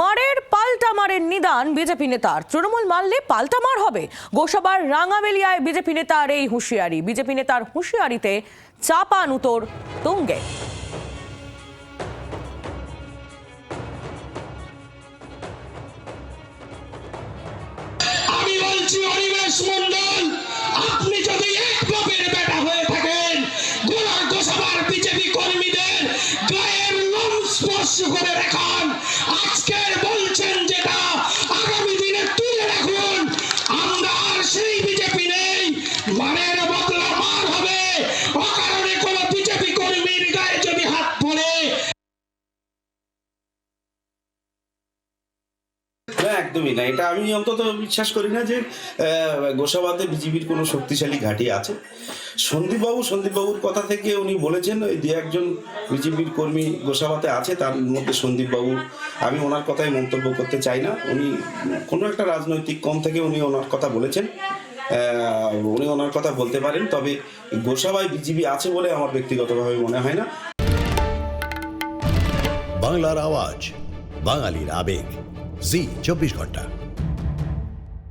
মারের পাল্টা মারের নিদান বিজেপি নেতার। তৃণমূল মারলে পাল্টা মার হবে। গোসাবার রাঙাবেলিয়ায় বিজেপি নেতার এই হুঁশিয়ারি। বিজেপি নেতার হুঁশিয়ারিতে চাপান উত্তর তুঙ্গে। আমি বলছি অনিমেষ মন্ডল সেই বিজেপি নেই মানের না একদমই না। এটা আমি অন্তত বিশ্বাস করি না যে আহ, গোসাবাতে বিজেপির কোনো শক্তিশালী ঘাঁটি আছে। সন্দীপবাবু সন্দীপবাবুর কথা থেকে উনি বলেছেন ওই দু একজন বিজেপির কর্মী গোসাবাতে আছে তার মধ্যে সন্দীপবাবু আমি ওনার কথাই মন্তব্য করতে চাই না। উনি কোনো একটা রাজনৈতিক কম থেকে উনি ওনার কথা বলেছেন। উনি ওনার কথা বলতে পারেন তবে গোসাবায় বিজেপি আছে বলে আমার ব্যক্তিগতভাবে মনে হয় না। বাংলার আওয়াজ বাঙালির আবেগ। জি চব্বিশ ঘণ্টা।